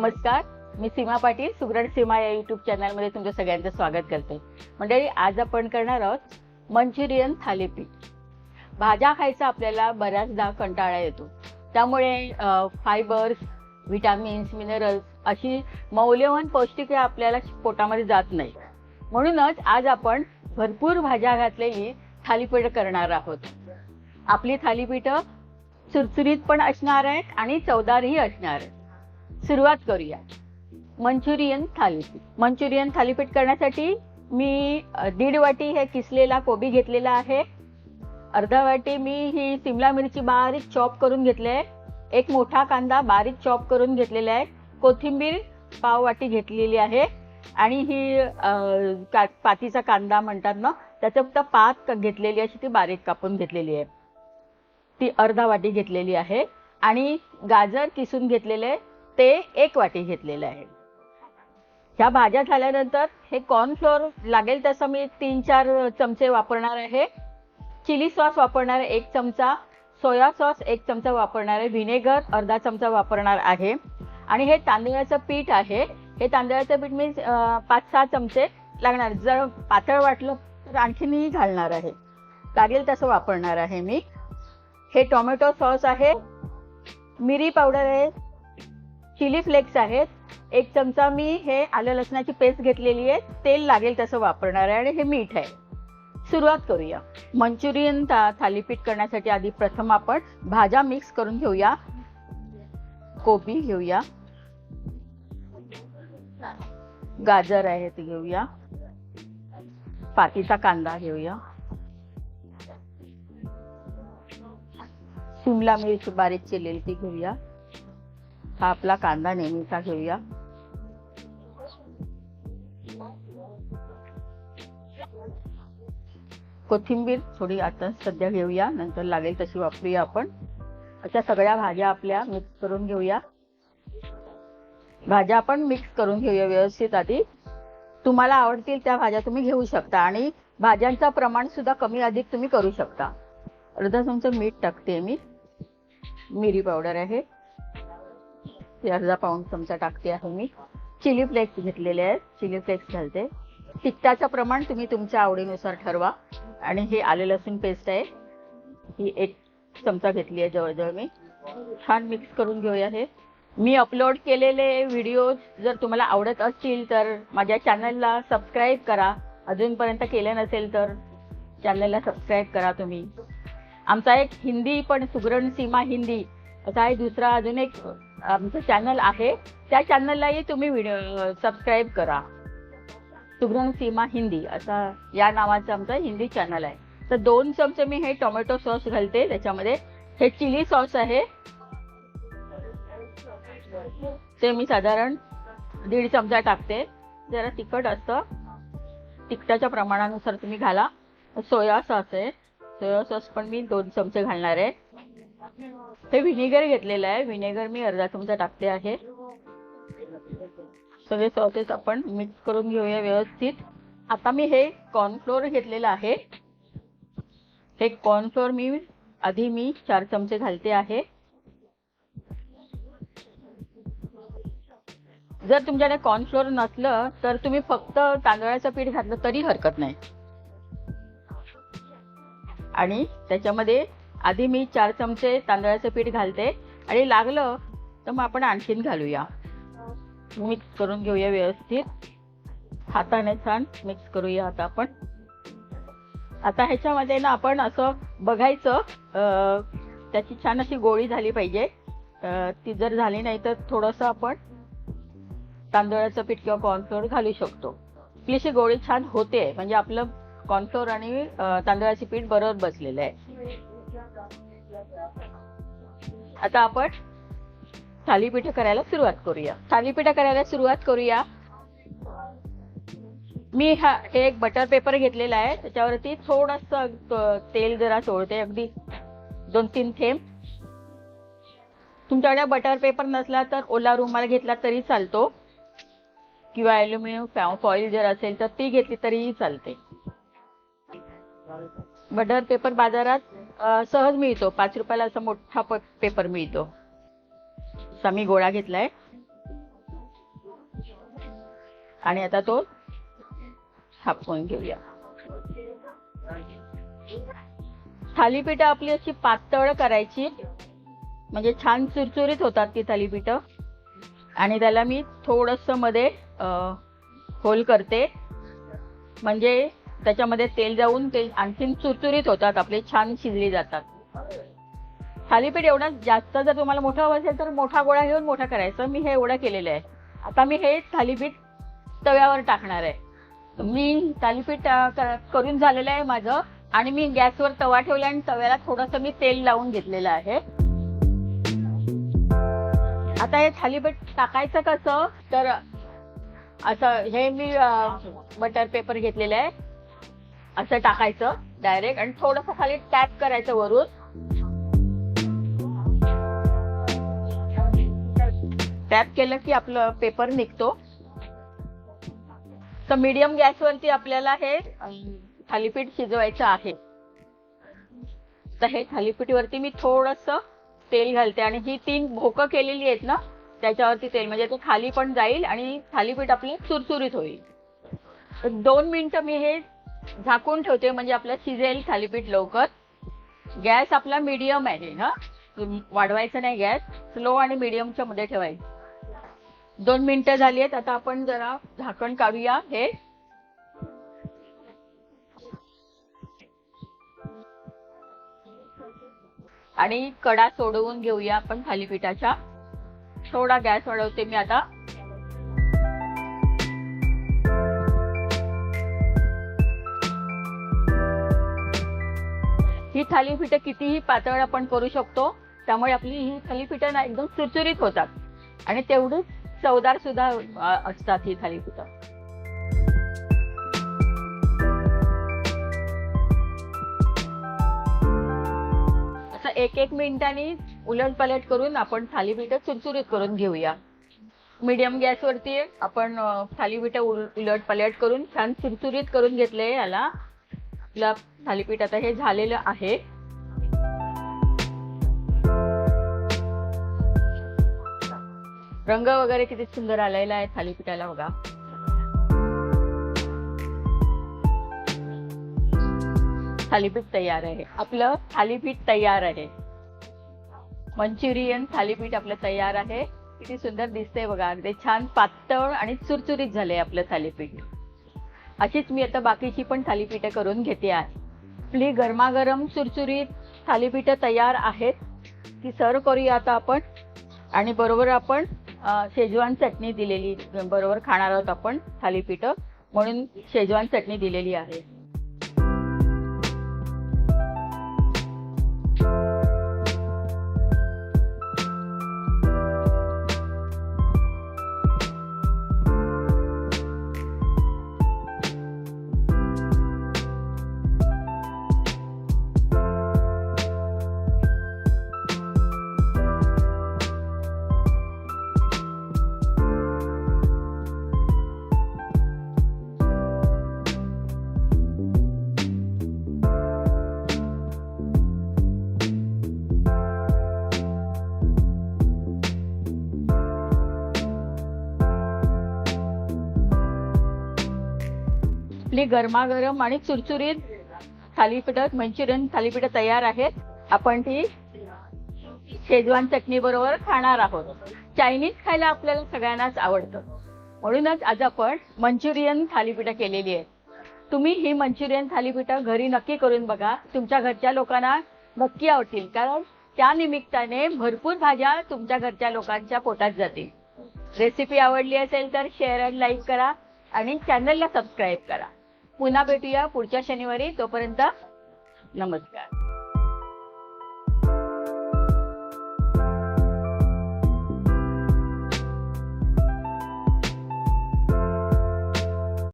नमस्कार मी सीमा पाटील सुग्रण सीमा या युट्यूब चॅनलमध्ये तुमच्या सगळ्यांचं स्वागत करते. मंडळी आज आपण करणार आहोत मंचुरियन थालीपीठ. भाज्या खायचा आपल्याला बऱ्याचदा कंटाळा येतो. त्यामुळे फायबर्स व्हिटॅमिन्स मिनरल्स अशी मौल्यवान पौष्टिके आपल्याला पोटामध्ये जात नाही म्हणूनच आज आपण भरपूर भाज्या घातलेली थालीपीठ करणार आहोत. आपली थालीपीठं चुरचुरीत पण असणार आहेत आणि चवदारही असणार आहेत. सुरुवात करूया. मंचुरियन थालीपीठ. मंचुरियन थालीपीठ करण्यासाठी मी दीड वाटी हे किसलेला कोबी घेतलेला आहे. अर्धा वाटी मी ही सिमला मिरची बारीक चॉप करून घेतली आहे. एक मोठा कांदा बारीक चॉप करून घेतलेला आहे. कोथिंबीर पाव वाटी घेतलेली आहे. आणि ही का पातीचा कांदा म्हणतात ना त्याचं फक्त पात घेतलेली अशी ती बारीक कापून घेतलेली आहे. ती अर्धा वाटी घेतलेली आहे. आणि गाजर किसून घेतलेले ते एक वाटी घेतलेलं आहे. ह्या भाज्या झाल्यानंतर हे कॉर्नफ्लोअर लागेल तसं मी तीन चार चमचे वापरणार आहे. चिली सॉस वापरणार आहे एक चमचा सोया सॉस एक चमचा वापरणार आहे व्हिनेगर अर्धा चमचा वापरणार आहे. आणि हे तांदळाचं पीठ आहे. हे तांदळाचं पीठ मी पाच सहा चमचे लागणार. जर पातळ वाटलं तर आणखीनही घालणार आहे. लागेल तसं वापरणार आहे मी. हे टोमॅटो सॉस आहे. मिरी पावडर आहे. चिली फ्लेक्स आहेत. एक चमचा मी हे आलं लसणाची पेस्ट घेतलेली आहे. तेल लागेल तसं वापरणार आहे आणि हे मीठ आहे. सुरुवात करूया. मंचुरियन था थालीपीठ करण्यासाठी आधी प्रथम आपण भाज्या मिक्स करून घेऊया. कोबी घेऊया. गाजर आहे ते घेऊया. पातीचा कांदा घेऊया. शिमला मिरची बारीक चिरलेली ती घेऊया. हा आपला कांदा नेहमीचा घेऊया. कोथिंबीर थोडी आता सध्या घेऊया नंतर लागेल तशी वापरूया आपण. अशा सगळ्या भाज्या आपल्या मिक्स करून घेऊया. भाज्या आपण मिक्स करून घेऊया व्यवस्थित आधी. तुम्हाला आवडतील त्या भाज्या तुम्ही घेऊ शकता आणि भाज्यांचं प्रमाण सुद्धा कमी अधिक तुम्ही करू शकता. अर्धा चमचा मीठ टाकते मी. मिरी पावडर आहे. ते अर्धा पाऊंड चमचा टाकते आहे मी. चिली फ्लेक्स घेतलेले आहेत. चिली फ्लेक्स घालते. तिखटाचं प्रमाण तुम्ही तुमच्या आवडीनुसार ठरवा. आणि हे आले लसूण पेस्ट आहे. ही एक चमचा घेतली आहे जवळजवळ मी. छान मिक्स करून घेऊया हे. मी अपलोड केलेले व्हिडिओ जर तुम्हाला आवडत असतील तर माझ्या चॅनलला सबस्क्राईब करा. अजूनपर्यंत केले नसेल तर चॅनलला सबस्क्राईब करा तुम्ही. आमचा एक हिंदी पण सुगरण सीमा हिंदी. असा आहे दुसरा अजून एक आमचं चॅनल आहे. त्या चॅनललाही तुम्ही व्हिडिओ सबस्क्राईब करा. सुगरण सीमा हिंदी असा या नावाचं आमचं हिंदी चॅनल आहे. तर दोन चमचे मी हे टोमॅटो सॉस घालते. त्याच्यामध्ये हे चिली सॉस आहे. ते मी साधारण दीड चमचा टाकते. जरा तिखट असतं. तिखटाच्या प्रमाणानुसार तुम्ही घाला. सोया सॉस आहे. सोया सॉस पण मी दोन चमचे घालणार आहे. हे व्हिनेगर घेतलेलं आहे. व्हिनेगर मी अर्धा चमचा टाकते आहे. सगळे सॉसेस आपण मिक्स करून घेऊया व्यवस्थित. आता मी हे कॉर्नफ्लोअर घेतलेलं आहे. हे कॉर्नफ्लोअर मी आधी मी चार चमचे घालते आहे. जर तुमच्याकडे कॉर्नफ्लोअर नसलं तर तुम्ही फक्त तांदळाचं पीठ घातलं तरी हरकत नाही. आणि त्याच्यामध्ये आधी मी चार चमचे तांदळाचं पीठ घालते आणि लागलं तर मग आपण आणखीन घालूया. मिक्स करून घेऊया व्यवस्थित. हाताने छान मिक्स करूया आता आपण. आता ह्याच्यामध्ये ना आपण असं बघायचं त्याची छान अशी गोळी झाली पाहिजे. ती जर झाली नाही तर थोडंसं आपण तांदळाचं पीठ किंवा कॉर्नफ्लोअर घालू शकतो. ती अशी गोळी छान होते. म्हणजे आपलं कॉर्नफ्लोअर आणि तांदळाचे पीठ बरोबर बसलेलं आहे. आता आपण थालीपीठ करायला सुरुवात करूया. थालीपीठ करायला सुरुवात करूया. मी हा हे एक बटर पेपर घेतलेला आहे. त्याच्यावरती थोडस तेल जरा सोडते. अगदी दोन तीन थेंब. तुमच्याकडे बटर पेपर नसला तर ओला रुमाल घेतला तरी चालतो. किंवा अल्युमिनियम फॉईल जर असेल तर ती घेतली तरीही चालते. बटर पेपर बाजारात सहज मिळतो. पाच रुपयाला असा मोठा प- पेपर मिळतो. असा मी गोळा घेतलाय. आणि आता तो थापवून घेऊया. थालीपीठ आपली अशी पातळ करायची. म्हणजे छान चुरचुरीत होतात ती थालीपीठं. आणि त्याला मी थोडंसं मध्ये होल करते. म्हणजे त्याच्यामध्ये तेल जाऊन ते आणखीन चुरचुरीत होतात आपले छान शिजली जातात. थालीपीठ एवढा जास्त जर तुम्हाला मोठा हवं असेल तर मोठा गोळा घेऊन मोठा करायचं. मी हे एवढं केलेलं आहे. आता मी हे थालीपीठ तव्यावर टाकणार आहे. मी थालीपीठ करून झालेलं आहे माझं आणि मी गॅसवर तवा ठेवला आणि तव्याला थोडंसं मी तेल लावून घेतलेलं आहे. आता हे थालीपीठ टाकायचं कसं? तर असं हे मी बटर पेपर घेतलेलं आहे. असं टाकायचं डायरेक्ट आणि थोडंसं खाली टॅप करायचं वरून. टॅप केलं की आपलं पेपर निघतो. तर मीडियम गॅसवरती आपल्याला हे थालीपीठ शिजवायचं आहे. तर हे थालीपीठवरती मी थोडस तेल घालते आणि ही तीन भोकं केलेली आहेत ना त्याच्यावरती तेल म्हणजे ते खाली पण जाईल आणि थालीपीठ आपले चुरचुरीत होईल. दोन मिनिटं मी हे झाकून ठेवते म्हणजे आपलं शिजेल थालीपीठ लवकर. गॅस आपला मीडियम आहे हा. वाढवायचा नाही गॅस स्लो आणि मीडियमच्या मध्ये ठेवायचं. दोन मिनिटं झाली आहेत आता आपण जरा झाकण काढूया हे. आणि कडा सोडवून घेऊया आपण थालीपीठाच्या. थोडा गॅस वाढवते मी आता. ही थालीपीठं कितीही पातळ आपण करू शकतो त्यामुळे आपली ही थालीपीठं ना एकदम चुरचुरीत होतात. आणि तेवढीच चवदार सुद्धा असतात ही थालीपीठं. असं एक एक मिनिटांनी उलट पलट करून आपण थालीपीठं चुरचुरीत करून घेऊया. मीडियम गॅसवरती आपण थालीपीठ थालीपीठं उलट पलट करून छान चुरचुरीत करून घेतले याला. आपलं थालीपीठ आता हे झालेलं आहे. रंग वगैरे किती सुंदर आलेला आहे थालीपीठाला बघा. थालीपीठ तयार आहे. आपलं थालीपीठ तयार आहे. मंचुरियन थालीपीठ आपलं तयार आहे. किती सुंदर दिसतंय बघा. अगदी छान पातळ आणि चुरचुरीत झालंय आपलं थालीपीठ. अशीच मी आता बाकीची पण थालीपीठं करून घेते आहे. आपली गरमागरम चुरचुरीत थालीपीठं तयार आहेत. ती सर्व करूया आता आपण. आणि बरोबर आपण शेजवान चटणी दिलेली बरोबर खाणार आहोत आपण थालीपीठं. म्हणून शेजवान चटणी दिलेली आहे. आपली गरमागरम आणि चुरचुरीत थालीपीठं मंचुरियन थालीपीठं तयार आहेत. आपण ती शेजवान चटणी बरोबर खाणार आहोत. चायनीज खायला आपल्याला सगळ्यांनाच आवडतं. म्हणूनच आज आपण मंचुरियन थालीपीठं केलेली आहेत. तुम्ही ही मंचुरियन थालीपीठं घरी नक्की करून बघा. तुमच्या घरच्या लोकांना नक्की आवडतील. कारण त्या निमित्ताने भरपूर भाज्या तुमच्या घरच्या लोकांच्या पोटात जातील. रेसिपी आवडली असेल तर शेअर अँड लाईक करा आणि चॅनलला सबस्क्राईब करा. पुन्हा भेटूया पुढच्या शनिवारी. तोपर्यंत नमस्कार.